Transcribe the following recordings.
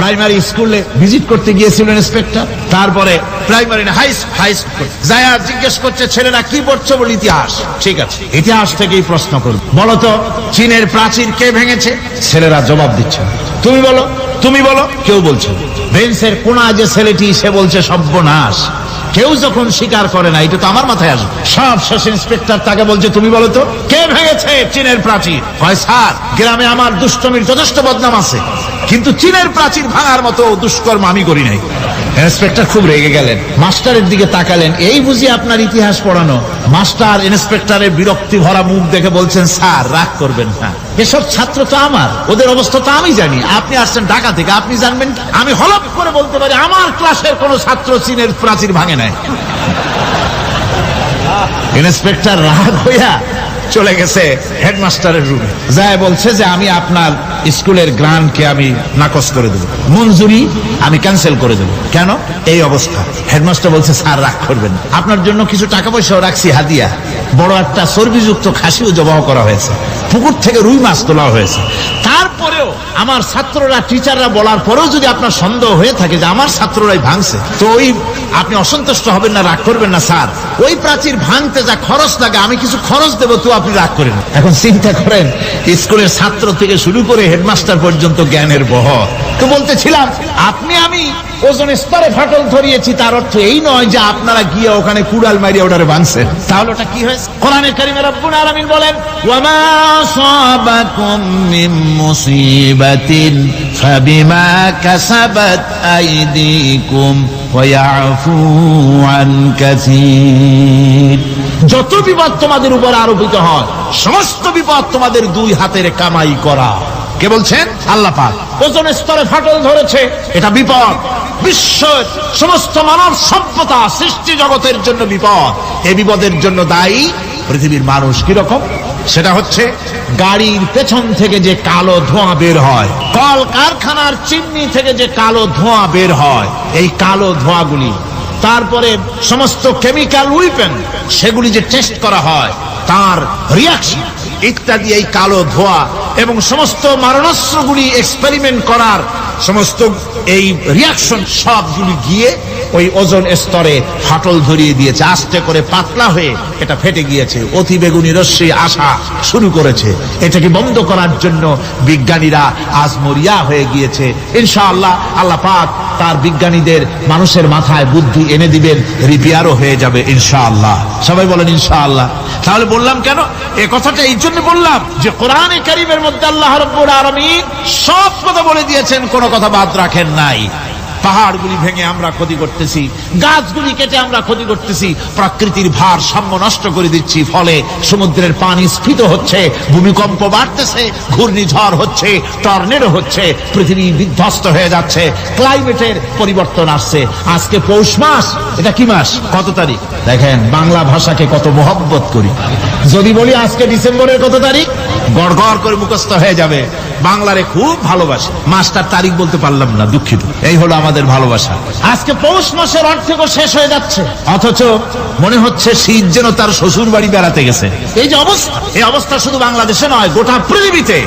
Primary স্কুলে visit করতে গিয়েছিল ইন্সপেক্টর। তারপরে প্রাইমারি হাই হাই স্কুল। যায়া জিজ্ঞেস করছে, ছেলেরা কি পড়ছো? বলে, ইতিহাস। ঠিক আছে। ইতিহাস থেকেই প্রশ্ন করবে। বলো তো, চীনের প্রাচীর কে ভেঙেছে? ছেলেরা জবাব দিচ্ছে তুমি বলো তুমি বলো, কেউ বলছে বেঞ্চের কোনা যে ছেলেটি, সে বলছে, সর্বনাশ। কেউ যখন স্বীকার করে না, এটা তো আমার মাথায় আসবে। সব শেষ ইন্সপেক্টর তাকে বলছে, তুমি বলো তো, কে ভেঙেছে চীনের প্রাচীর? হয় স্যার, গ্রামে আমার দুষ্টমির যথেষ্ট বদনাম আছে। কিন্তু চীনের প্রাচীর ভাঙার মতো দুষ্কর্ম আমি করি নাই। ইন্সপেক্টর খুব রেগে গেলেন। মাস্টারের দিকে তাকালেন। এই বুঝি আপনার ইতিহাস পড়ানো। মাস্টার, ইন্সপেক্টরের বিরক্তি ভরা মুখ দেখে বলছেন, স্যার, রাগ করবেন না। এসব ছাত্র তো আমার। ওদের অবস্থা তো আমি জানি। আপনি আসছেন ঢাকা থেকে, আপনি জানবেন আমি হলপ করে বলতে পারি, আমার ক্লাসের কোন ছাত্র চীনের প্রাচীর ভাঙে নাই। ইন্সপেক্টর রাগ হইয়া চলে গেছে হেডমাস্টারের রুমে। যায় বলছে যে, আমি আপনার স্কুলের গ্রান্টকে আমি নাকচ করে দেবো। মঞ্জুরি আমি ক্যান্সেল করে দেবো। কেন? এই অবস্থা। হেডমাস্টার বলছে, স্যার, রাগ করবেন আপনার জন্য কিছু টাকা পয়সাও রাখছি, হাদিয়া। বড় একটা চর্বিযুক্ত খাসিও জবাহ করা হয়েছে। পুকুর থেকে রুই মাছ তোলা হয়েছে। আমার ছাত্ররা টিচাররা বলার পরেও যদি আপনার সন্দেহ হয়ে থাকে যে আমার ছাত্ররাই ভাঙছে, তো ওই আপনি অসন্তুষ্ট হবেন না, রাগ করবেন না, স্যার ওই প্রাচীর ভাঙতে যা খরচ লাগে, আমি কিছু খরচ দেবো, তো আপনি রাগ করেন। এখন চিন্তা করেন, স্কুলের ছাত্র থেকে শুরু করে হেডমাস্টার পর্যন্ত জ্ঞানের বহ তো বলতেছিলাম, আপনি আমি ওজন স্তরে ফাটল ধরিয়েছি, তার অর্থ এই নয় যে আপনারা গিয়ে ওখানে কুড়াল মারিয়ে ওটারে ভাঙছেন তাহলে ওটা কি হয়েছে? কোরআনে কারিমে রব্বুল আলামিন বলেন যত বিপদ তোমাদের উপর আরোপিত হয়, সমস্ত বিপদ তোমাদের দুই হাতের কামাই করা। কে বলছেন? আল্লাহ ওজন স্তরে ফাটল ধরেছে, এটা বিপদ। বিশ্বের সমস্ত মানব সভ্যতা সৃষ্টি জগতের জন্য বিপদ। এই বিপদের জন্য দায়ী পৃথিবীর মানুষ কীরকম? সেটা হচ্ছে গাড়ির পেছন থেকে যে কালো ধোঁয়া বের হয় কল কারখানার চিমনি থেকে যে কালো ধোঁয়া বের হয়, এই কালো ধোঁয়াগুলি। তারপরে সমস্ত কেমিক্যাল উইপেন, সেগুলি যে টেস্ট করা হয়, তার রিয়াকশন ইত্যাদি এই কালো ধোয়া এবং সমস্ত মারণাস্ত্রগুলি এক্সপেরিমেন্ট করার সমস্ত এই রিয়াকশন সবগুলি গিয়ে ওই ওজন স্তরে ফাটল ধরিয়ে দিয়েছে। আস্তে করে পাতলা হয়ে এটা ফেটে গিয়েছে। অতি বেগুনি রশ্মি আসা শুরু করেছে। এটাকে বন্ধ করার জন্য বিজ্ঞানীরা আজ মরিয়া হয়ে গিয়েছে। ইনশাআল্লাহ আল্লাহ পাক তার বিজ্ঞানীদের মানুষের মাথায় বুদ্ধি এনে দিবেন, রিপেয়ারও হয়ে যাবে ইনশাআল্লাহ। সবাই বলেন ইনশাআল্লাহ। তাহলে বললাম কেন? এ কথাটা এই জন্য বললাম যে কোরআনে কারিমের মধ্যে আল্লাহ রব্বুল আলামিন সব কথা বলে দিয়েছেন, কোনো কথা বাদ রাখেন নাই। পাহাড়গুলি ভেঙে আমরা ক্ষতি করতেছি, গাছগুলি কেটে আমরা ক্ষতি করতেছি, প্রকৃতির ভারসাম্য নষ্ট করে দিচ্ছি, ফলে সমুদ্রের পানি স্ফীত হচ্ছে, ভূমিকম্প বাড়তেছে, ঘূর্ণিঝড় হচ্ছে, টর্নেডো হচ্ছে, পৃথিবী বিধ্বস্ত হয়ে যাচ্ছে, ক্লাইমেটের পরিবর্তন আসছে। আজকে পৌষ মাস, এটা কি মাস? কত তারিখ? দেখেন, বাংলা ভাষাকে কত মহব্বত করি। যদি বলি আজকে ডিসেম্বরের কত তারিখ? গড় গড় করে মুখস্থ হয়ে যাবে। বাংলারে খুব ভালোবাসে। মাস্টার তারিখ বলতে পারলাম না দুঃখিত। এই হলো আমাদের ভালোবাসা। আজকে পৌষ মাসের অর্ধেকও শেষ হয়ে যাচ্ছে। অথচ মনে হচ্ছে শীত যেন তার শ্বশুর বাড়ি বেড়াতে গেছে। এই যে অবস্থা এই অবস্থা শুধু বাংলাদেশে নয় গোটা পৃথিবীতে।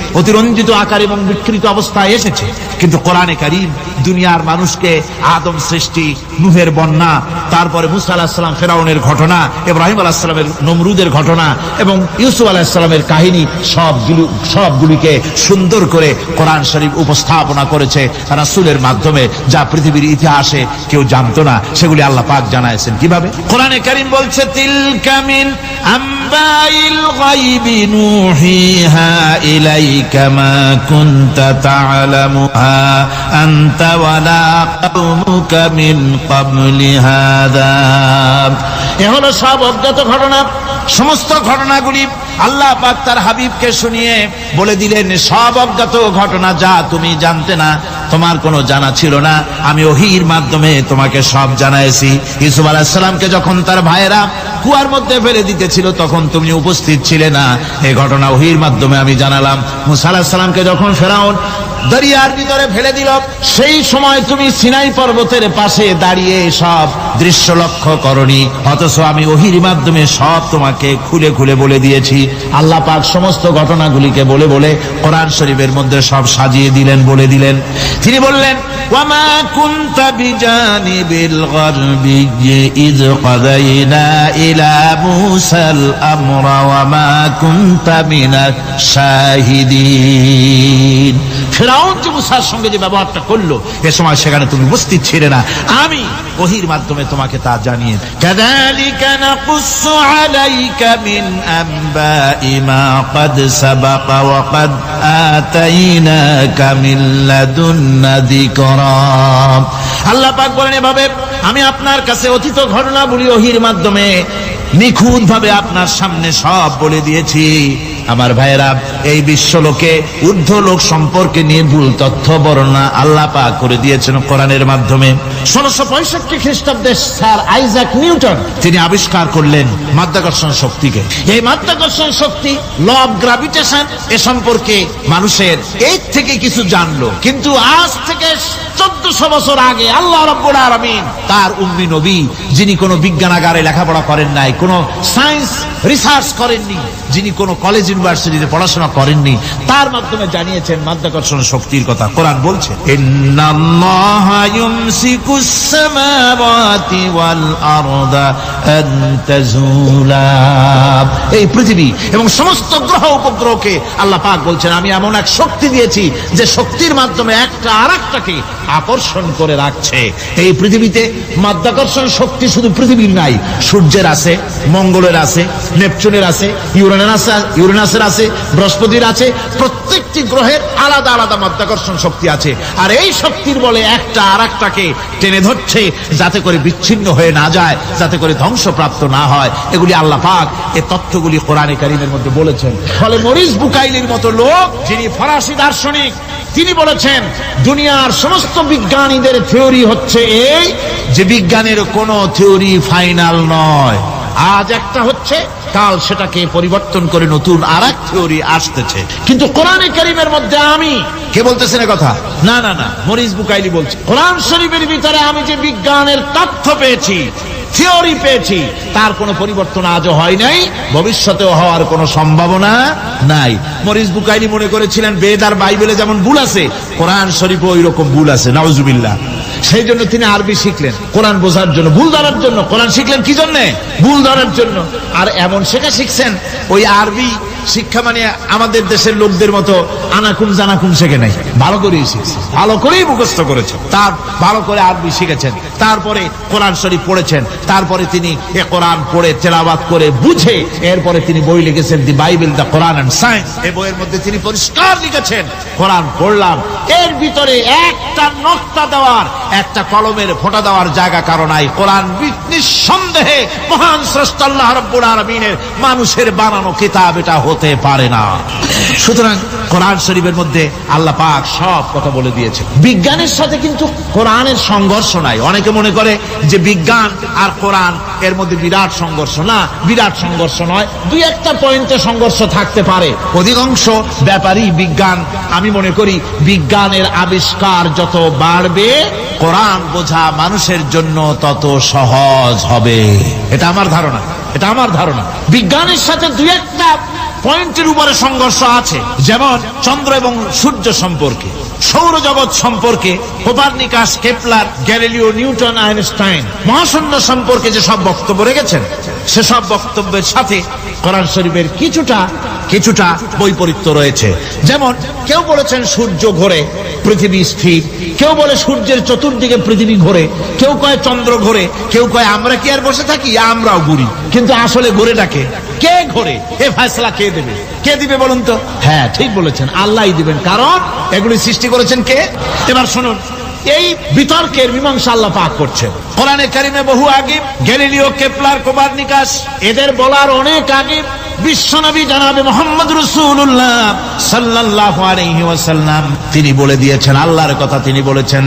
অতিরঞ্জিত আকার এবং বিকৃত অবস্থায় এসেছে। কিন্তু কোরআনে কারিম দুনিয়ার মানুষকে আদম সৃষ্টি, নুহের বন্যা, তারপরে মুসা আলাহিসাল্লাম ফেরাউনের ঘটনা, ইব্রাহিম আলাহিসাল্লামের নমরুদের ঘটনা এবং ইউসুফ আলাহিসাল্লামের কাহিনী সবগুলো সবগুলিকে সুন্দর করে কোরআন শরীফ উপস্থাপনা করেছে রাসূলের মাধ্যমে, যা পৃথিবীর ইতিহাসে কেউ জানতো না। সেগুলি আল্লাহ পাক জানাইছেন। কীভাবে? কোরআনে কারিম বলছে তিল কামিন أنباء الغيب نوحيها إليك ما كنت تعلمها أنت ولا قومك من قبل هذا এ হলো সব অজ্ঞাত ঘটনা সমস্ত ঘটনাগুলি আল্লাহ পাক তার হাবিবকে শুনিয়ে বলে দিলেন সব অজ্ঞাত ঘটনা যা তুমি জানতে না তোমার কোনো জানা ছিল না আমি ওহির মাধ্যমে তোমাকে সব জানাইছি ইসুফ আলাহিসাল্লামকে যখন তার ভাইয়েরা কুয়ার মধ্যে ফেলে দিতেছিল, তখন তুমি উপস্থিত ছিলে না। এ ঘটনা ওহির মাধ্যমে আমি জানালাম। মুসা আলাহিসাল্লামকে যখন ফেরাউন দরিয়ার ভিতরে ফেলে দিল। সেই সময় তুমি সিনাই পর্বতের পাশে দাঁড়িয়ে সব দৃশ্য লক্ষ্য করনি। অথচ আমি ওহির মাধ্যমে সব তোমাকে খুলে খুলে বলে দিয়েছি। আল্লাহ পাক সমস্ত ঘটনাগুলিকে বলে বলে কোরআন শরীফের মধ্যে সব সাজিয়ে দিলেন, বলে দিলেন। তিনি বললেন, ওয়ামা কুনতা বিজানিবিল গারবি ইয কাদাইনা ইলা মুসাল আমরা ওয়ামা কুনতা মিনাশ শাহিদিন। ফেরাউন যে মুসার সঙ্গে যে ব্যবহারটা করলো এ সময় সেখানে তুমি উপস্থিত ছিলে না আমি ওহির মাধ্যমে তোমাকে তা জানিয়ে كذلك نقص عليك من أنباء ما قد سبق وقد آتيناك من لدنا ذكرا আল্লাহ পাক বলেন এভাবে আমি আপনার কাছে অতীত ঘটনাগুলি ওহির মাধ্যমে নিখুঁত ভাবে আপনার সামনে সব বলে দিয়েছি আমার ভাইয়েরা এই বিশ্বলোকে ঊর্ধ্ব লোক সম্পর্কে নিয়ে ভুল তথ্য বর্ণনা আল্লাহ পাক করে দিয়েছেন কোরআনের মাধ্যমে। ষোলোশো পঁয়ষট্টি খ্রিস্টাব্দে স্যার আইজাক নিউটন তিনি আবিষ্কার করলেন মাধ্যাকর্ষণ শক্তিকে। এই মাধ্যাকর্ষণ শক্তি ল অফ গ্রাভিটেশন এ সম্পর্কে মানুষের এই থেকে কিছু জানলো। কিন্তু আজ থেকে চোদ্দশো বছর আগে আল্লাহ রব্বুল আলমিন তার উম্মি নবী যিনি কোনো বিজ্ঞানাগারে লেখাপড়া করেন নাই কোনো সায়েন্স রিসার্চ করেননি যিনি কোনো কলেজ ইউনিভার্সিটিতে পড়াশোনা করেননি, তার মাধ্যমে জানিয়েছেন মাধ্যাকর্ষণ শক্তির কথা। কোরআন বলছে এই পৃথিবী এবং সমস্ত গ্রহ উপগ্রহকে আল্লাহ পাক বলছেন, আমি এমন এক শক্তি দিয়েছি, যে শক্তির মাধ্যমে একটা আরেকটাকে আকর্ষণ করে রাখছে। এই পৃথিবীতে মাধ্যাকর্ষণ শক্তি শুধু পৃথিবীর নাই, সূর্যের আছে, মঙ্গলের আছে, নেপচুনের আছে, ইউরেনাস ইউরেনাসের আছে, বৃহস্পতির আছে, প্রত্যেকটি গ্রহের আলাদা আলাদা মাধ্যাকর্ষণ শক্তি আছে। আর এই শক্তির বলে একটা আর একটাকে টেনে ধরছে যাতে করে বিচ্ছিন্ন হয়ে না যায়, যাতে করে ধ্বংসপ্রাপ্ত না হয়। এগুলি আল্লাহ পাক এই তথ্যগুলি কোরআনে কারিমের মধ্যে বলেছেন। ফলে মরিস বুকাইলির মতো লোক, যিনি ফরাসি দার্শনিক তিনি বলেছেন দুনিয়ার সমস্ত বিজ্ঞানীদের থিওরি হচ্ছে এই যে বিজ্ঞানের কোনো থিওরি ফাইনাল নয়। আজ একটা হচ্ছে কাল সেটাকে পরিবর্তন করে নতুন আর এক থিওরি আসতেছে। কিন্তু কোরআনে কারিমের মধ্যে আমি কে বলতেছেন এ কথা? না না না মরিস বুকাইলি বলছে। কোরআন শরীফের ভিতরে আমি যে বিজ্ঞানের তথ্য পেয়েছি থিওরি পেয়েছি। তার কোনো পরিবর্তন আজও হয় নাই, ভবিষ্যতেও হওয়ার কোনো সম্ভাবনা নাই। মরিস বুকাইনি মনে করেছিলেন, বেদ আর বাইবেলে যেমন ভুল আছে, কোরআন শরীফে ওই রকম ভুল আছে, নাউজুবিল্লাহ। সেই জন্য তিনি আরবি শিখলেন। কোরআন বোঝার জন্য, ভুল ধরার জন্য। কোরআন শিখলেন কি জন্যে? ভুল ধরার জন্য। আর এমন শেখা শিখছেন, ওই আরবি শিক্ষা মানে আমাদের দেশের লোকদের মতো আনাকুম জানাকুম শেখে নাই। ভালো করেই শিখছে। ভালো করেই মুখস্থ করেছেন। তার ভালো করে আরবি শিখেছেন। তারপরে কোরআন শরীফ পড়েছেন। তারপরে তিনি এ কোরআন পড়ে তেলাবাত করে বুঝে এরপরে তিনি বই লিখেছেন the Bible the Quran and science. এই বইয়ের মধ্যে তিনি পরিষ্কার লিখেছেন কোরআন পড়লাম। এর ভিতরে একটা নকটা দেওয়ার একটা কলমের ফোটা দেওয়ার জায়গা কারণ নাই। কোরআন নিঃসন্দেহে মহান স্রষ্টা আল্লাহ রব্বুল আলমিনের মানুষের বানানো কিতাব এটা হতে পারে না। সুতরাং কোরআন শরীফের মধ্যে আল্লাহ পাক সব কথা বলে দিয়েছে বিজ্ঞানের সাথে কিন্তু কোরআনের সংঘর্ষ নাই। অনেকে মনে করে যে বিজ্ঞান আর কোরআন এর মধ্যে বিরাট সংঘর্ষ। না, বিরাট সংঘর্ষ নয়। দুই একটা পয়েন্টে সংঘর্ষ থাকতে পারে। অধিকাংশ ব্যাপারই বিজ্ঞান। আমি মনে করি বিজ্ঞানের আবিষ্কার যত বাড়বে, কোরআন বোঝা মানুষের জন্য তত সহজ হবে। এটা আমার ধারণা। এটা আমার ধারণা। বিজ্ঞানের সাথে দুই একটা পয়েন্টের উপরে সংঘর্ষ আছে। যেমন চন্দ্র এবং সূর্য সম্পর্কে। সৌরজগৎ সম্পর্কে, Copernicus, Kepler, Galileo, Newton, Einstein মহাশূন্য সম্পর্কে যে সব বক্তব্য রেখেছেন, সেসব বক্তব্যের সাথে কোরআন শরীফের কিছুটা কিছুটা বৈপরীত্য রয়েছে। যেমন, কেউ বলেছেন সূর্য ঘোরে, পৃথিবী স্থির। কেউ বলে সূর্যের চতুর্দিকে পৃথিবী ঘোরে। কেউ কয় চন্দ্র ঘোরে, কেউ কয় আমরা কি আর বসে থাকি? আমরাও ঘুরি। কিন্তু আসলে ঘোরেটাকে কে? ঘোরে? এ ফয়সলা কে দেবে? কে দিবে বলুন তো? হ্যাঁ ঠিক বলেছেন। আল্লাহই দিবেন। কারণ এগুলি সৃষ্টি করেছেন কে? এবার শুনুন। এই বিতর্কের মীমাংসা আল্লাহ পাক করছেন। কোরআনে কারিমে বহু আগে গ্যালিলিও কেপলার কোপারনিকাস এদের বলার অনেক আগে বিশ্বনবী জানাবে মোহাম্মদ রসুল্লাহ আলাইহি ওয়াসাল্লাম। তিনি বলে দিয়েছেন, আল্লাহর কথা তিনি বলেছেন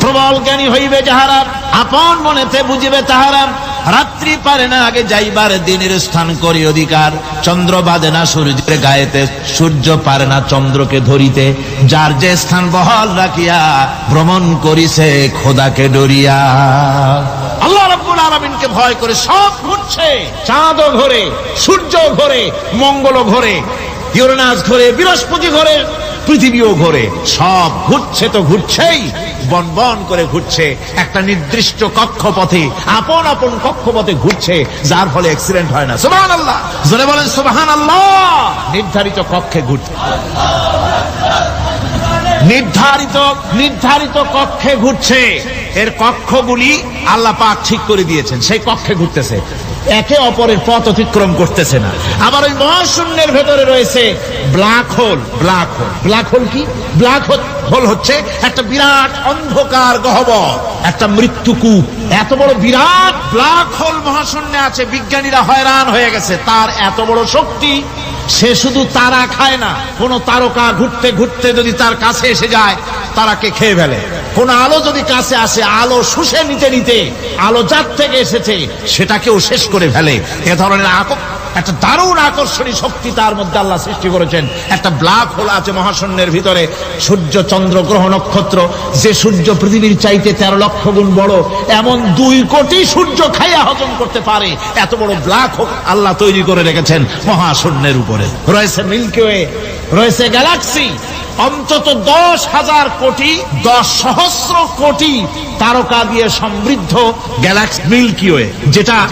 প্রবল জ্ঞানী হইবে যাহারা, আপন মনেতে বুঝিবে তাহারা। রাত্রি পারে না, আগে যাইবার দিনের স্থান করি অধিকার। চন্দ্র বাদে না সূর্যের গায়েতে, সূর্য পারে না চন্দ্রকে ধরিতে। যার যে স্থান বহাল রাখিয়া, ভ্রমণ করিছে খোদাকে ডরিয়া। আল্লাহ রাব্বুল আলামিনকে ভয় করে সব ঘুরছে। চাঁদও ঘোরে সূর্য ঘোরে মঙ্গল ঘোরে। ইউরেনাস ঘোরে, বৃহস্পতি ঘোরে, পৃথিবীও ঘোরে। সব ঘুরছে তো ঘুরছেই। বন বন করে ঘুরছে। একটা নির্দিষ্ট কক্ষপথে, আপন আপন কক্ষপথে ঘুরছে, যার ফলে অ্যাক্সিডেন্ট হয় না। সুবহান আল্লাহ জোরে বলেন সুবহান আল্লাহ নির্ধারিত কক্ষে ঘুরছে নির্ধারিত নির্ধারিত কক্ষে ঘুরছে। এর কক্ষগুলি আল্লাহ পাক ঠিক করে দিয়েছেন। সেই কক্ষে ঘুরতেছে। একে অপরের পথ অতিক্রম করতেছে না। আবার ওই মহাশূন্যের ভেতরে রয়েছে black hole. Black hole. Black hole কি? ব্ল্যাক হোল হচ্ছে একটা বিরাট অন্ধকার গহ্বর, একটা মৃত্যুকূপ এত বড় বিরাট ব্ল্যাক হোল মহাশূন্যে আছে, বিজ্ঞানীরা হয়রান হয়ে গেছে। তার এত বড় শক্তি, সে শুধু তারা খায় না, কোন তারকা ঘুরতে ঘুরতে যদি তার কাছে এসে যায়, তারাকে খেয়ে ফেলে। কোন আলো যদি কাছে আসে, আলো শুষে নিতে নিতে, আলো যার থেকে এসেছে, সেটাকেও শেষ করে ফেলে। এ ধরনের একটা দারুণ আকর্ষণী শক্তি তার মধ্যে আল্লাহ সৃষ্টি করেছেন। একটা ব্ল্যাক হোল আছে মহাশূন্যের ভিতরে। সূর্য, চন্দ্র, গ্রহ, নক্ষত্র। যে সূর্য পৃথিবীর চাইতে তেরো লক্ষ গুণ বড়, এমন দুই কোটি সূর্য খাইয়া হজম করতে পারে। এত বড় ব্ল্যাক হোল আল্লাহ তৈরি করে রেখেছেন মহাশূন্যের উপরে। রয়েছে মিল্কি ওয়ে, রয়েছে গ্যালাক্সি। অন্তত দশ হাজার কোটি, দশ সহস্র কোটি তারকা দিয়ে সমৃদ্ধ গ্যালাক্সি মিল্কি ওয়ে যেটা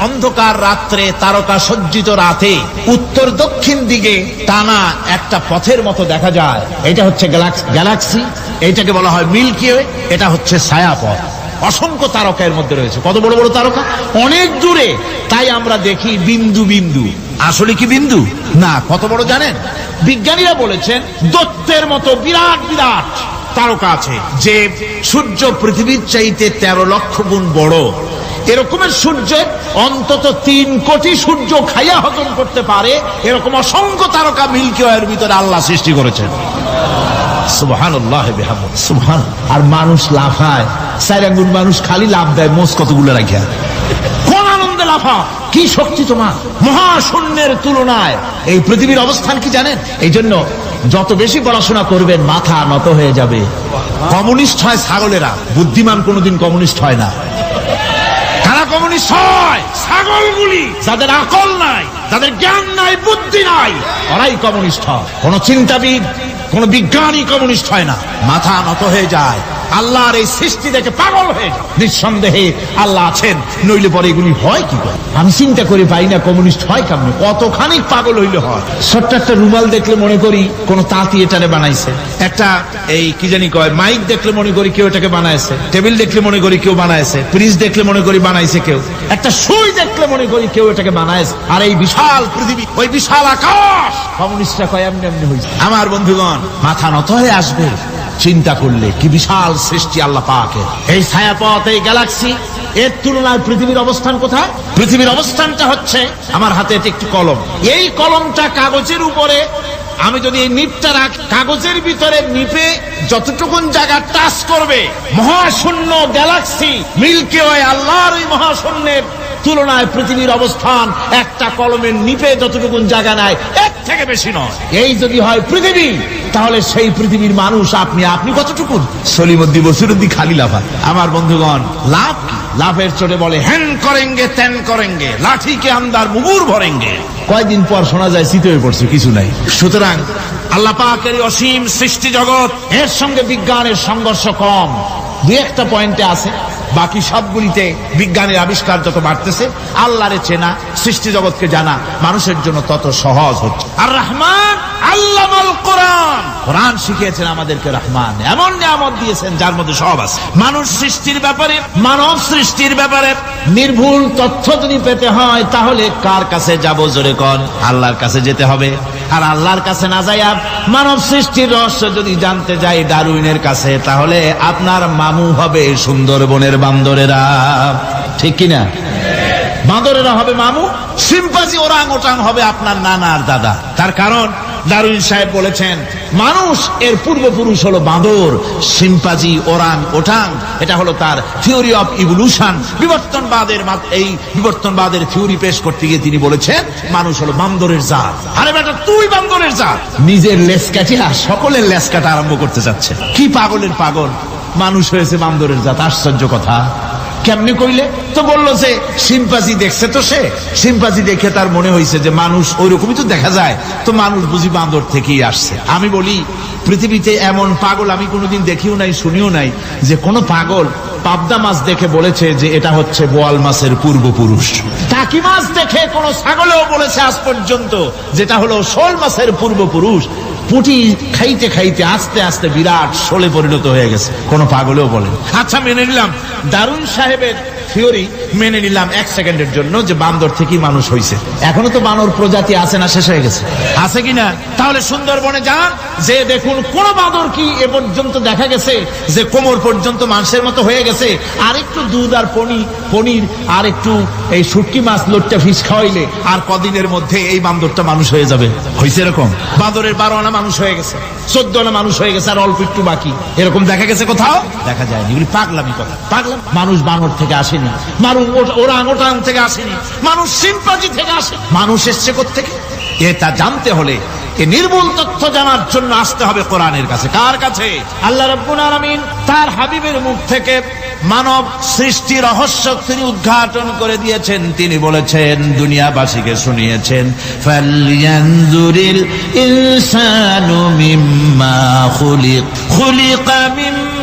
অন্ধকার রাত্রে তারকা সজ্জিত রাতে উত্তর দক্ষিণ দিকে টানা একটা পথের মতো দেখা যায়। এটা হচ্ছে গ্যালাক্স- গ্যালাক্সি এটাকে বলা হয় মিল্কি ওয়ে এটা হচ্ছে ছায়াপথ অসংখ্য তারকা এর মধ্যে রয়েছে। কত বড় বড় তারকা? অনেক দূরে। তাই আমরা দেখি বিন্দু বিন্দু। আসলে কি বিন্দু? না, কত বড় জানেন? বিজ্ঞানীরা বলেছেন দত্তের মতো বিরাট বিরাট তারকা আছে, যে সূর্য পৃথিবীর চাইতে তেরো লক্ষ গুণ বড়। এরকমের সূর্য অন্তত তিন কোটি সূর্য খাইয়া হজম করতে পারে। এরকম অসংখ্য তারকা মিল্কি ওয়ের ভিতরে আল্লাহ সৃষ্টি করেছেন। বিহামদ সুবহান আর মানুষ লাফায়। আঙ্গুল মানুষ খালি লাভ দেয়, মোষ কতগুলো রাখিয়া। কোন আনন্দে লাফা কি শক্তি তোমার? মহাশূন্যের তুলনায়। এই পৃথিবীর অবস্থান কি জানেন? এই জন্য যত বেশি পড়াশোনা করবেন, মাথা নত হয়ে যাবে। কমিউনিস্ট হয় ছাগলেরা। বুদ্ধিমান কোনোদিন কমিউনিস্ট হয় না। কারা কমিউনিস্ট হয়? ছাগলগুলি। যাদের আকল নাই, যাদের জ্ঞান নাই, বুদ্ধি নাই, ওরাই কমিউনিস্ট হয়। কোন চিন্তাবিদ, কোন বিজ্ঞানী কমিউনিস্ট হয় না। মাথা নত হয়ে যায়। আল্লাহর এই সৃষ্টি দেখে পাগল হয়ে নিঃসন্দেহে আল্লাহ আছেন। নইলে পরে এগুলি হয় কি আমি চিন্তা করি পাই না কমিউনিস্ট হয় কেমন? কতখানি পাগল হইলে হয়? ছোট্ট একটা রুমাল দেখলে মনে করি কোন তাঁতি এটারে বানাইছে। একটা এই কি জানি কয়, মাইক দেখলে মনে করি কেউ এটাকে বানাইছে। টেবিল দেখলে মনে করি কেউ বানাইছে। ফ্রিজ দেখলে মনে করি বানাইছে কেউ। একটা সুই দেখলে মনে করি কেউ এটাকে বানাইছে। আর এই বিশাল পৃথিবী, ওই বিশাল আকাশ! কমিউনিস্টরা কয়, এমনি এমনি হয়েছে আমার বন্ধুগণ, মাথা নত হয়ে আসবে। চিন্তা করলে কি বিশাল সৃষ্টি আল্লাহ পাকে। এই ছায়াপথ, এই গ্যালাক্সি এর তুলনায় পৃথিবীর অবস্থান কোথায়? পৃথিবীর অবস্থানটা হচ্ছে আমার হাতে একটি কলম। এই কলমটা কাগজের উপরে, আমি যদি এই নিপটা রাখ, কাগজের ভিতরে নিপে যতটুকুন জায়গা টাচ করবে, মহাশূন্য গ্যালাক্সি মিল্কি ওয়ে আল্লাহর ওই মহাশূন্যের তুলনায় পৃথিবীর অবস্থান একটা কলমের নিপে যতটুকুন জায়গা নেয়, এর থেকে বেশি নয়। এই যদি হয় পৃথিবী, তাহলে সেই পৃথিবীর মানুষ আপনি আপনি কতটুকুন? সলিমদ্দি বসিরুদ্দি খালি লাফা আমার বন্ধুগণ, লাভ লাভের চোটে বলে হ্যান করেঙ্গে ত্যান করেঙ্গে, লাঠিকে আন্দার মুগুর ভরেঙ্গে। কয়দিন পর শোনা যায়, শীত হয়ে পড়ছে, কিছু নাই। সুতরাং আল্লাহ পাকের অসীম সৃষ্টি জগৎ, এর সঙ্গে বিজ্ঞানের সংঘর্ষ কম। দুই একটা পয়েন্টে আছে। বাকি সবগুলিতে বিজ্ঞানের আবিষ্কার যত বাড়তেছে, আল্লাহরে চেনা, সৃষ্টি জগৎকে জানা, মানুষের জন্য তত সহজ হচ্ছে। আর রহমান আল্লাহ কোরআন। কোরআন শিখিয়েছেন আমাদেরকে রহমান। এমন নিয়ামত দিয়েছেন যার মধ্যে সব আছে। মানুষ সৃষ্টির ব্যাপারে, মানব সৃষ্টির ব্যাপারে নির্ভুল তথ্য যদি পেতে হয়, তাহলে কার কাছে যাব জোরে কর আল্লাহর কাছে যেতে হবে। আর আল্লাহর কাছে না যাইয়া মানব সৃষ্টির রহস্য যদি জানতে যাই ডারউইনের কাছে, তাহলে আপনার মামু হবে সুন্দরবনের বান্দরেরা। ঠিক কিনা? বাঁদরেরা হবে মামু? সিম্পাজি ওরাং ওটাং হবে আপনার নানা আর দাদা। তার কারণ দারুইন সাহেব বলেছেন, মানুষ এর পূর্বপুরুষ হলো বাঁদর সিম্পাজি ওরাং ওটাং এটা হলো তার থিওরি অফ ইভলিউশন বিবর্তনবাদের এই বিবর্তনবাদের থিওরি পেশ করতে গিয়ে তিনি বলেছেন, মানুষ হলো বান্দরের জাত। আরে বেটা, তুই বান্দরের জাত। নিজের লেস কাটিয়া সকলের লেস কাটা আরম্ভ করতে যাচ্ছে। কি পাগলের পাগল? মানুষ হয়েছে বান্দরের জাত, আশ্চর্য কথা। কেমনে কইলে? তো বলল যে সিম্পাজি দেখছে তো সে? সিম্পাজি দেখে তার মনে হয়েছে যে, মানুষ ওইরকমই তো দেখা যায়। তো মানুষ বুঝি বান্দর থেকেই আসছে। আমি বলি, পৃথিবীতে এমন পাগল আমি কোনোদিন দেখিও নাই, শুনিও নাই যে কোনো পাগল পাবদা মাছ দেখে বলেছে যে, এটা হচ্ছে বোয়াল মাছের পূর্বপুরুষ। টাকি মাছ দেখে কোনো ছাগলেও বলেছে আজ পর্যন্ত, যেটা হলো শোল মাছের পূর্বপুরুষ। পুটি খাইতে খাইতে আস্তে আস্তে বিরাট শোলে পরিণত হয়ে গেছে। কোনো পাগলেও বলে আচ্ছা মেনে নিলাম। দারুণ সাহেবের থিওরি মেনে নিলাম এক সেকেন্ডের জন্য যে বান্দর থেকেই মানুষ হয়েছে এখনও তো বানর প্রজাতি আছে না, শেষ হয়ে গেছে। আছে কিনা তাহলে সুন্দরবনে যান, যে দেখুন কোন বাঁদর কি এ পর্যন্ত দেখা গেছে, যে কোমর পর্যন্ত মানুষের মতো হয়ে গেছে। আর একটু দুধ আর পনির পনির আর একটু এই শুটকি মাছ, লোটটা ফিস খাওয়াইলে আর কদিনের মধ্যে এই বান্দরটা মানুষ হয়ে যাবে। হয়েছে এরকম? বাঁদরের বারো আনা মানুষ হয়ে গেছে, চোদ্দ আনা মানুষ হয়ে গেছে, আর অল্প একটু বাকি। এরকম দেখা গেছে কোথাও? দেখা যায়নি। পাগলামি কথা। পাগলাম। মানুষ বানর থেকে আসেনি। মানুষ ওরাং ওটাং থেকে আসেনি। মানুষ সিম্পাজি থেকে আসে। মানুষ এসছে থেকে এটা জানতে হলে এ নির্মূল তথ্য জানার জন্য আসতে হবে কোরআনের কাছে। কার কাছে? আল্লাহ রব্বুল আলামিন তার হাবিবের মুখ থেকে মানব সৃষ্টি রহস্য তিনি উদ্ঘাটন করে দিয়েছেন। তিনি বলেছেন, দুনিয়াবাসীকে শুনিয়েছেন ইনসানু মিম্মা খুলিক, খুলিকা মিম্মা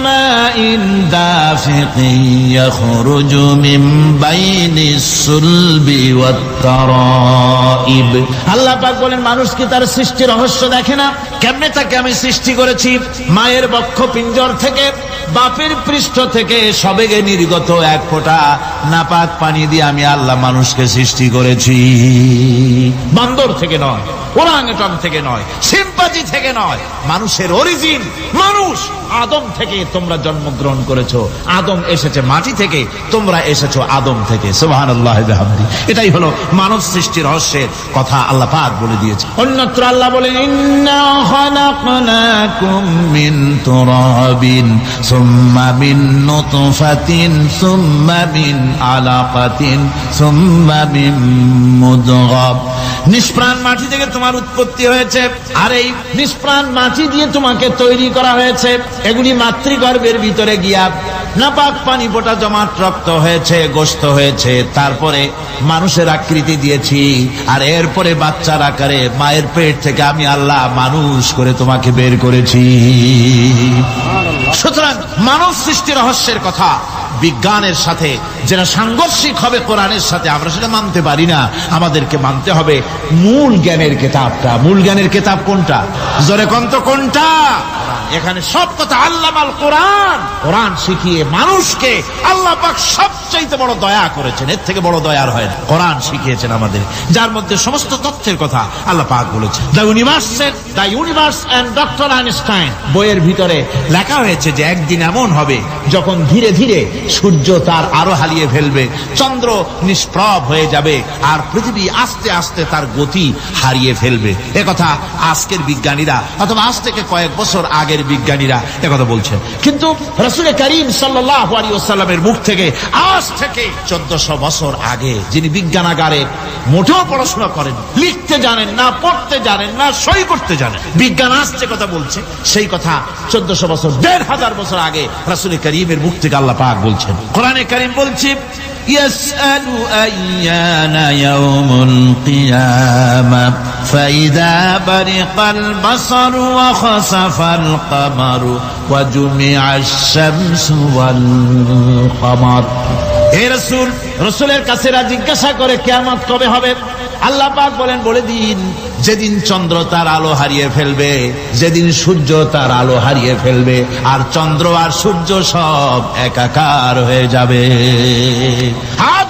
দাফিকিন ইয়াখরুজু মিন বাইনিস সুলবি ওয়াত তারাইব আল্লাহ পাক বলেন, মানুষ কি তার সৃষ্টি রহস্য দেখে না? কেমনে তাকে আমি সৃষ্টি করেছি? মায়ের বক্ষ পিঞ্জর থেকে, বাপের পৃষ্ঠ থেকে সবেগে নির্গত এক ফোঁটা নাপাক পানি দিয়ে আমি আল্লাহ মানুষকে সৃষ্টি করেছি। বান্দর থেকে নয় ওরাংটং থেকে নয় সিম্পাজি থেকে নয়, মানুষের অরিজিন মানুষ। আদম থেকে তোমরা জন্মগ্রহণ করেছ। আদম এসেছে মাটি থেকে, তোমরা এসেছ আদম থেকে। এটাই হলো মানব সৃষ্টি রহস্যের কথা আল্লাহ পাক বলে দিয়েছে অন্যত্র আল্লাহ মুদগাব। নিষ্প্রাণ মাটি থেকে তোমার উৎপত্তি হয়েছে। আর এই নিষ্প্রাণ মাটি দিয়ে তোমাকে তৈরি করা হয়েছে। এগুলি মাতৃগর্ভের ভিতরে গিয়া নাপাক পানি ফোটা জমাট রক্ত হয়েছে, গোস্ত হয়েছে। তারপরে মানুষের আকৃতি দিয়েছি। আর এরপরে বাচ্চার আকারে মায়ের পেট থেকে আমি আল্লাহ মানুষ করে তোমাকে বের করেছি। সুতরাং মানব সৃষ্টি রহস্যের কথা বিজ্ঞানের সাথে, যেটা সাংঘর্ষিক হবে কোরআনের সাথে, আমরা সেটা মানতে পারি না। আমাদেরকে মানতে হবে মূল জ্ঞানের কেতাবটা। মূল জ্ঞানের কেতাব কোনটা? জোরে কন্ত কোনটা? এখানে সব কথা আল্লাহ আল কোরআন। কোরআন শিখিয়ে মানুষকে আল্লাহ পাক সবচাইতে বড় দয়া করেছেন, এর থেকে বড় দয়ার হয় কোরআন শিখিয়েছেন আমাদের, যার মধ্যে সমস্ত তথ্যের কথা আল্লাহ পাক বলেছেন। The universe the universe and doctor Einstein বইয়ের ভিতরে লেখা হয়েছে যে, একদিন এমন হবে, যখন ধীরে ধীরে সূর্য তার আরও হারিয়ে ফেলবে, চন্দ্র নিষ্প্রভ হয়ে যাবে, আর পৃথিবী আস্তে আস্তে তার গতি হারিয়ে ফেলবে। কথা আজকের বিজ্ঞানীরা, অথবা আজ থেকে কয়েক বছর আগের বিজ্ঞানীরা একথা বলছে। কিন্তু রসুল করিম সাল্লামের মুখ থেকে আজ থেকে চোদ্দশো বছর আগে যিনি বিজ্ঞানাগারে মোটেও পড়াশোনা করেন লিখতে জানেন না পড়তে জানেন না সই করতে জানেন বিজ্ঞান আসছে কথা বলছে সেই কথা চোদ্দশো বছর দেড় হাজার বছর আগে রাসুল করিমের মুখ থেকে আল্লাহ পাক বলছেন কোরআনে করিম বলছে يسأل أيان يوم القيامة فإذا برق البصر وخسف القمر وجمع الشمس والقمر হে রসুল, রসুলের কাছেরা জিজ্ঞাসা করে, কেয়ামত কবে হবে? আল্লাহ পাক বলেন, বলে দিন, যেদিন চন্দ্র তার আলো হারিয়ে ফেলবে, যেদিন সূর্য তার আলো হারিয়ে ফেলবে, আর চন্দ্র আর সূর্য সব একাকার হয়ে যাবে। হ্যাঁ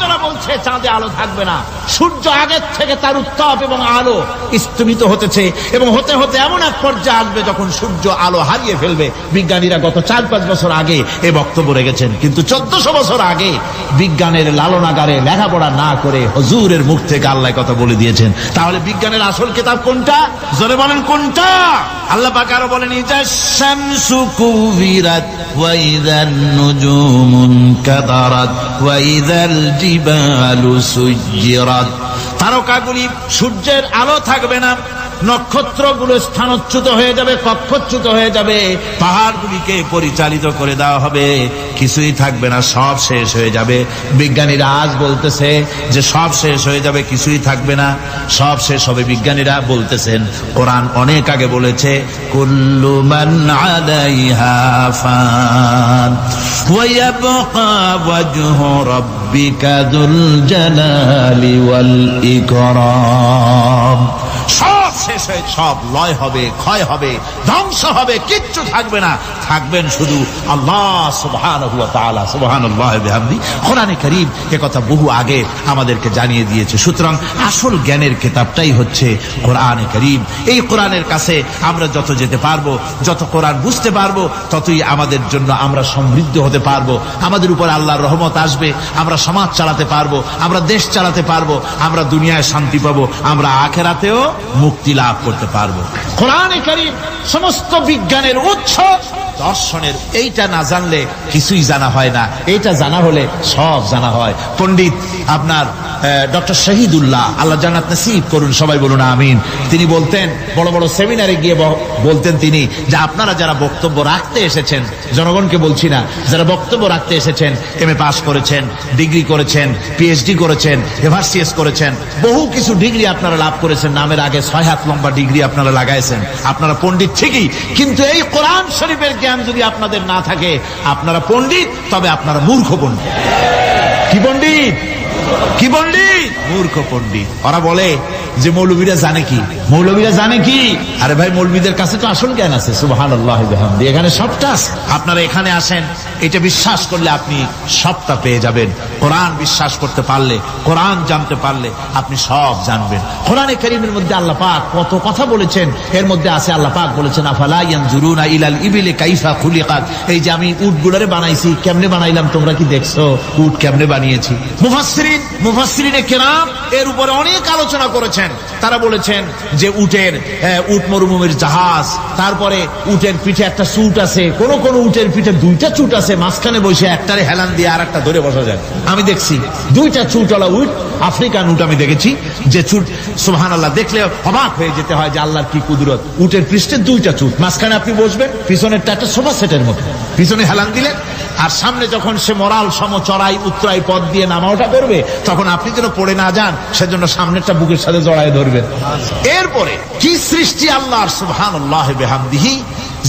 হচ্ছে চাঁদে আলো থাকবে না। সূর্য আগের থেকে তার উত্তাপ এবং আলো স্তমিত হতেছে এবং হতে হতে এমন এক পর্যায়ে আসবে যখন সূর্য আলো হারিয়ে ফেলবে। বিজ্ঞানীরা গত চার পাঁচ বছর আগে এ বক্তব্য রেখেছেন। কিন্তু চোদ্দশো বছর আগে বিজ্ঞানের লালনাগারে লেখাপড়া না করে হজুরের মুখ থেকে আল্লাহ কথা বলে দিয়েছেন। তাহলে বিজ্ঞানের আসল কিতাব কোনটা? জোরে বলেন কোনটা? আল্লাহ পাক আরও বলেন ইজাশামসু কুবিরাত ওয়া ইদান নুজুমুন তারকাগুলি সূর্যের আলো থাকবে না। নক্ষত্রগুলো স্থানচ্যুত হয়ে যাবে কক্ষচ্যুত হয়ে যাবে পাহাড়গুলিকে পরিচালিত করে দেওয়া হবে কিছুই থাকবে না সব শেষ হয়ে যাবে বিজ্ঞানীরা আজ বলতেছে যে সব শেষ হয়ে যাবে কিছুই থাকবে না সব শেষ হবে বিজ্ঞানীরা বলতেছেন কোরআন অনেক আগে বলেছে كل من عليها فان ويبقى وجه ربك ذو الجلال والإكرام সব শেষ হয়ে সব লয় হবে, ক্ষয় হবে, ধ্বংস হবে, কিচ্ছু থাকবে না। থাকবেন শুধু আল্লাহ সুবহানাল্লাহি ওয়া বিহামদি। কোরআনে কারীম এ কথা বহু আগে আমাদেরকে জানিয়ে দিয়েছে। সুতরাং আসল জ্ঞানের কিতাবটাই হচ্ছে কোরআনে কারীম। এই কোরআনের কাছে আমরা যত যেতে পারব, যত কোরআন বুঝতে পারব, ততই আমাদের জন্য আমরা সমৃদ্ধ হতে পারব। আমাদের উপর আল্লাহর রহমত আসবে, আমরা সমাজ চালাতে পারব, আমরা দেশ চালাতে পারব, আমরা দুনিয়ায় শান্তি পাবো, আমরা আখেরাতেও মুক্তি লাভ করতে পারব। কোরআনে কারিম সমস্ত বিজ্ঞানের উৎস, দর্শনের এইটা না জানলে কিছুই জানা হয় না। এটা জানা হলে সব জানা হয়। পণ্ডিত, আপনার ডক্টর শহীদুল্লাহ, আল্লাহ জান্নাত নসিব করুন, সবাই বলুন আমিন। তিনি বলতেন, বড় বড় সেমিনারে গিয়ে বলতেন তিনি যে আপনারা যারা বক্তব্য রাখতে এসেছেন, জনগণকে বলছি না, যারা বক্তব্য রাখতে এসেছেন, এম এ পাস করেছেন, ডিগ্রি করেছেন পিএইচডি করেছেন এভারসিএস করেছেন, বহু কিছু ডিগ্রি আপনারা লাভ করেছেন, নামের আগে ছয় হাত লম্বা ডিগ্রি আপনারা লাগাইছেন। আপনারা পণ্ডিত ঠিকই, কিন্তু এই কোরআন শরীফের জ্ঞান যদি আপনাদের না থাকে, আপনারা পণ্ডিত, তবে আপনারা মূর্খ পণ্ডিত। কি পণ্ডিত? কি পণ্ডিত? মূর্খ পণ্ডিত। ওরা বলে যে মৌলবীরা জানে কি? মৌলবীরা জানে কি? আরে ভাই, মৌলবীদের কাছে তো আসল জ্ঞান আছে সুবাহান আল্লাহ এখানে সবটা আছে। আপনারা এখানে আসেন, এটা বিশ্বাস করলে আপনি সবটা পেয়ে যাবেন। কোরআন বিশ্বাস করতে পারলে, কোরআন জানতে পারলে আপনি সব জানবেন। কোরআনে করিমের মধ্যে আল্লাহ পাক কত কথা বলেছেন, এর মধ্যে আছে আল্লাহ পাক বলেছেন, আফালা ইয়ানজুরুনা ইলাল ইবিলি কাইফা খুলিকাত। এই যে আমি উট গুলারে বানাইছি, কেমনে বানাইলাম তোমরা কি দেখছ? উট কেমনে বানিয়েছি? মুফাসসিরিন, মুফাসসিরিনে কেরাম এর উপরে অনেক আলোচনা করেছেন। তারা বলেছেন যে উটের উট মরুভূমির জাহাজ, তারপরে উটের পিঠে একটা চুট আছে, কোন কোন উটের পিঠে দুইটা চুট আছে, মাঝখানে বসে একটারে হেলান দিয়ে আর একটা ধরে বসা যায়। আমি দেখছি, দুইটা চুটওয়ালা উট, আফ্রিকান উট আমি দেখেছি, যে চুট সোহান আল্লাহ দেখলে অবাক হয়ে যেতে হয় যে আল্লাহর কি কুদরত। উটের পৃষ্ঠে দুইটা চুট মাঝখানে আপনি বসবেন, পিছনেরটা একটা সোফা সেটের মতো পিছনে হেলান দিলেন আর সামনে যখন সে মরাল সম চড়াই উত্তরাই পথ দিয়ে নামা ওঠা করবে তখন আপনি যেন পড়ে না যান, সেজন্য সামনেরটা বুকের সাথে জড়ায় ধরবেন। এরপরে কি সৃষ্টি আল্লাহর? সুবহান আল্লাহ বেহামদিহি।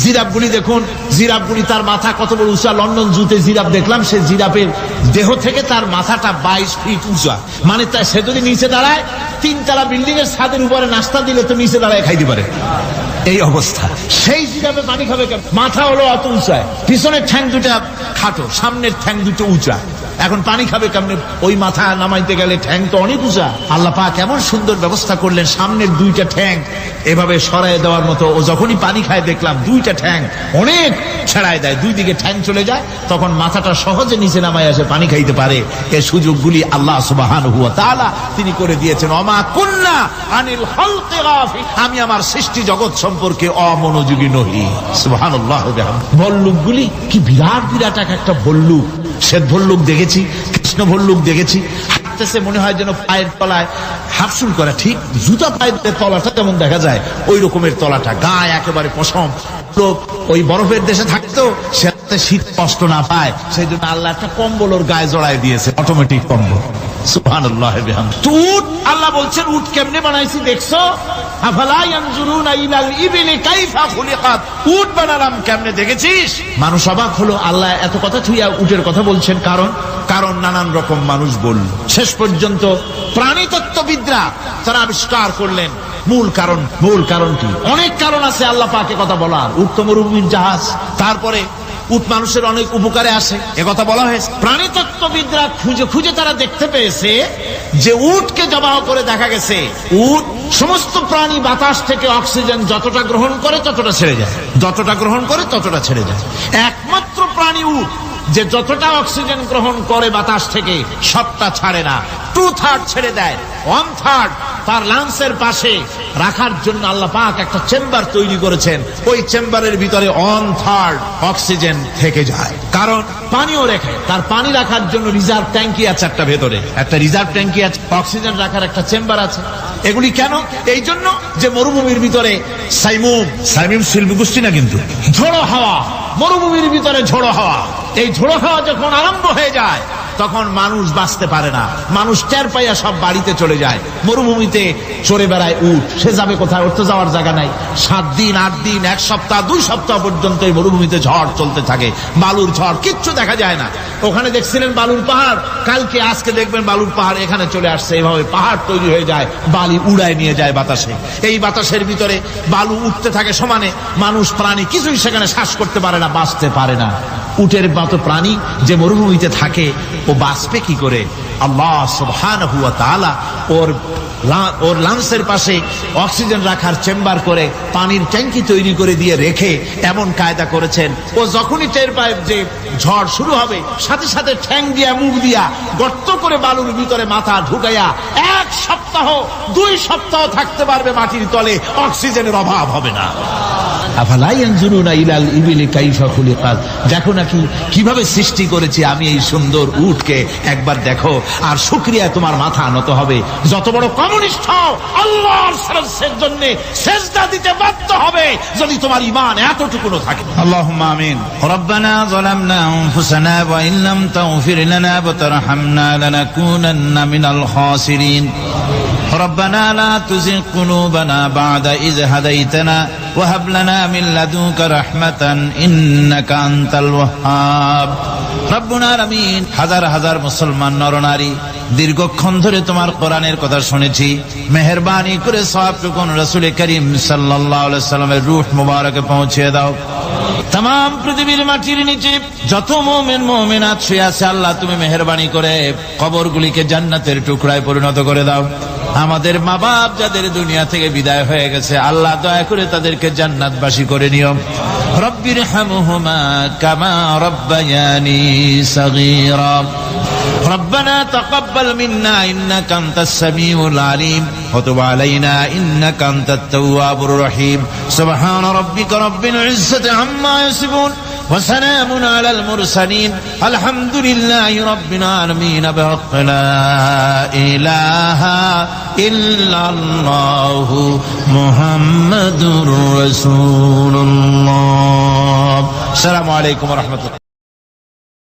জিরাফগুলি দেখুন, জিরাফগুলি তার মাথা কত বড় উঁচা, লন্ডন জুতে জিরাফ দেখলাম, সে জিরাফের দেহ থেকে তার মাথাটা বাইশ ফিট উঁচা। মানে তা সে যদি নিচে দাঁড়ায়, তিনতলা বিল্ডিং এর ছাদের উপরে নাস্তা দিলে তো নিচে দাঁড়ায় খাইতে পারে। এই অবস্থা। সেই জিরাফে পানি খাবে? মাথা হলো অত উঁচায় পিছনের ঠ্যাং দুটা খাটো, সামনের ঠ্যাং দুটো উঁচা। এখন পানি খাবে কেমনে? ওই মাথা নামাইতে গেলে ঠ্যাং তো অনেক উঁচা। আল্লাহ পাক এমন সুন্দর ব্যবস্থা করলেন, সামনের দুইটা ঠ্যাং এভাবে সরাই দেওয়ার মতো। ও যখনই পানি খায় দেখলাম দুইটা ঠ্যাং অনেক ছেড়ায় দেয়। দুই দিকে ঠ্যাং চলে যায়, তখন মাথাটা সহজে নিচে নামায় আসে পানি খাইতে পারে। এই সুযোগগুলি আল্লাহ সুবাহান হুয়া তাআলা তিনি করে দিয়েছেন। অমা কন্যা আনিল গাফিল। আমি আমার সৃষ্টি জগৎ সম্পর্কে অমনোযোগী নহি। সুবহানাল্লাহ ভল্লুকগুলি কি বিরাট বিরাট এক একটা ভল্লুক শ্বেত ভল্লুক দেখেছি, কৃষ্ণ ভল্লুক দেখেছি। মনে হয় যেন পায়ের তলায় হাফসুল করে। ঠিক জুতা পায়ের তলাটা যেমন দেখা যায়? ওই রকমের তলাটা। গায়ে একেবারে পশম। লোক ওই বরফের দেশে থাকতো, সে শীত কষ্ট না পায়। সেই জন্য আল্লাহ একটা কম্বল ওর গায়ে জড়াই দিয়েছে অটোমেটিক কম্বল। তো উট, আল্লাহ বলছেন উঠ কেমনে বানাইছি দেখছ? উট বানালাম কেমনে? দেখেছিস? মানুষ অবাক হলো, আল্লাহ এত কথা থুইয়া উটের কথা বলছেন। কারণ? কারণ নানান রকম মানুষ বলল। শেষ পর্যন্ত প্রাণীতত্ত্ববিদরা তারা আবিষ্কার করলেন। মূল কারণ মূল কারণ কি? অনেক কারণ আছে আল্লাহ পাকে কথা বলার। উত্তম মরুভূমির জাহাজ, তারপরে উট মানুষের অনেক উপকারে আসে। কথা বলা হয়েছে। প্রাণীতত্ত্ববিদরা খুঁজে খুঁজে তারা দেখতে পেয়েছে যে উটকে জবাহ করে দেখা গেছে উট সমস্ত প্রাণী বাতাস থেকে অক্সিজেন যতটা গ্রহণ করে ততটা ছেড়ে যায়। যতটা গ্রহণ করে ততটা ছেড়ে যায়। একমাত্র প্রাণী উট যে যতটা অক্সিজেন গ্রহণ করে বাতাস থেকে সবটা ছাড়ে না। টু থার্ড ছেড়ে দেয়। ওয়ান থার্ড তার লাংসের পাশে রাখার জন্য আল্লাহ পাক একটা চেম্বার তৈরি করেছেন। ওই চেম্বারের ভিতরে অন থার্ড অক্সিজেন থেকে যায়। কারণ পানিও রেখে, তার পানি রাখার জন্য রিজার্ভ ট্যাঙ্কি আছে একটা ভেতরে। একটা রিজার্ভ ট্যাঙ্কি আছে অক্সিজেন রাখার একটা চেম্বার আছে। এগুলি কেন? এই জন্য যে মরুভূমির ভিতরে সাইমুম সাইমুম শিল্পী গোষ্ঠী না কিন্তু? ঝোড়ো হাওয়া, মরুভূমির ভিতরে ঝোড়ো হাওয়া। এই ঝোড়ো হাওয়া যখন আরম্ভ হয়ে যায় তখন মানুষ বাঁচতে পারে না। মানুষ টের পাইয়া সব বাড়িতে চলে যায়। মরুভূমিতে চড়ে বেড়ায় উঠ সে যাবে কোথায়? ওর তো যাওয়ার জায়গা নাই। সাত দিন, আট দিন, এক সপ্তাহ, দুই সপ্তাহ পর্যন্ত এই মরুভূমিতে ঝড় চলতে থাকে। বালুর ঝড়, কিচ্ছু দেখা যায় না। ওখানে দেখছিলেন বালুর পাহাড়? কালকে, আজকে দেখবেন বালুর পাহাড় এখানে চলে আসছে। এভাবে পাহাড় তৈরি হয়ে যায়, বালি উড়ায় নিয়ে যায় বাতাসে। এই বাতাসের ভিতরে বালু উঠতে থাকে সমানে। মানুষ প্রাণী কিছুই সেখানে শ্বাস করতে পারে না, বাঁচতে পারে না। উটের মতো প্রাণী যে মরুভূমিতে থাকে ও বাঁচবে কি করে? আল্লাহ সুবহানাহু হুয়া তালা ওর ওর লাংসের পাশে অক্সিজেন রাখার চেম্বার করে পানির ট্যাঙ্কি তৈরি করে দিয়ে রেখে এমন কায়দা করেছেন। ও যখনই টের পায় যে ঝড় শুরু হবে, সাথে সাথে ঠ্যাং দিয়া, মুখ দিয়া গর্ত করে বালুর ভিতরে মাথা ঢুকাইয়া এক সপ্তাহ, দুই সপ্তাহ থাকতে পারবে মাটির তলে, অক্সিজেনের অভাব হবে না। দেখো নাকি কীভাবে সৃষ্টি করেছি আমি এই সুন্দর উঠকে একবার দেখো, আর শুক্রিয়া তোমার মাথা নত হবে। যত বড় কমিউনিস্ট আল্লাহর সারসের জন্য সেজদা দিতে বাধ্য হবে, যদি তোমার ইমান এতটুকু থাকে। আল্লাহ আমিন। রব্বানা যালামনা আনফুসানা ওয়া ইল্লাম তাগফির লানা ওয়া তারহামনা লানাকুনান্না মিনাল খাসিরিন। ربنا لا تزغ قلوبنا بعد إذ هديتنا وهب لنا من لدنك رحمة إنك أنت الوهاب রব্বুল আলামিন হাজার হাজার মুসলমান নরনারী দীর্ঘক্ষণ ধরে তোমার কোরআনের কথা শুনেছি মেহরবানি করে সবটুকুন রসুল করিম সাল্লাল্লাহু আলাইহি সাল্লামের রূহ মুবারকে পৌঁছে দাও তাম পৃথিবীর মাটির নিচে যত মোমেন মোমেনাত শুয়ে আছে আল্লাহ তুমি মেহরবানি করে কবরগুলিকে জান্নাতের টুকরায় পরিণত করে দাও আমাদের মা বাপ যাদের দুনিয়া থেকে বিদায় হয়ে গেছে আল্লাহ দয়া করে তাদেরকে জান্নাতবাসী করে নিও রব্বির হামুহুমা কামা রব্বায়ানি সগীরা ربنا تقبل منا إنك أنت السميع العليم وتب علينا إنك أنت التواب الرحيم سبحان ربك رب العزة عما يصفون وسلام على المرسلين. الحمد لله رب العالمين بحق لا إله إلا الله محمد رسول الله. السلام عليكم ورحمة الله.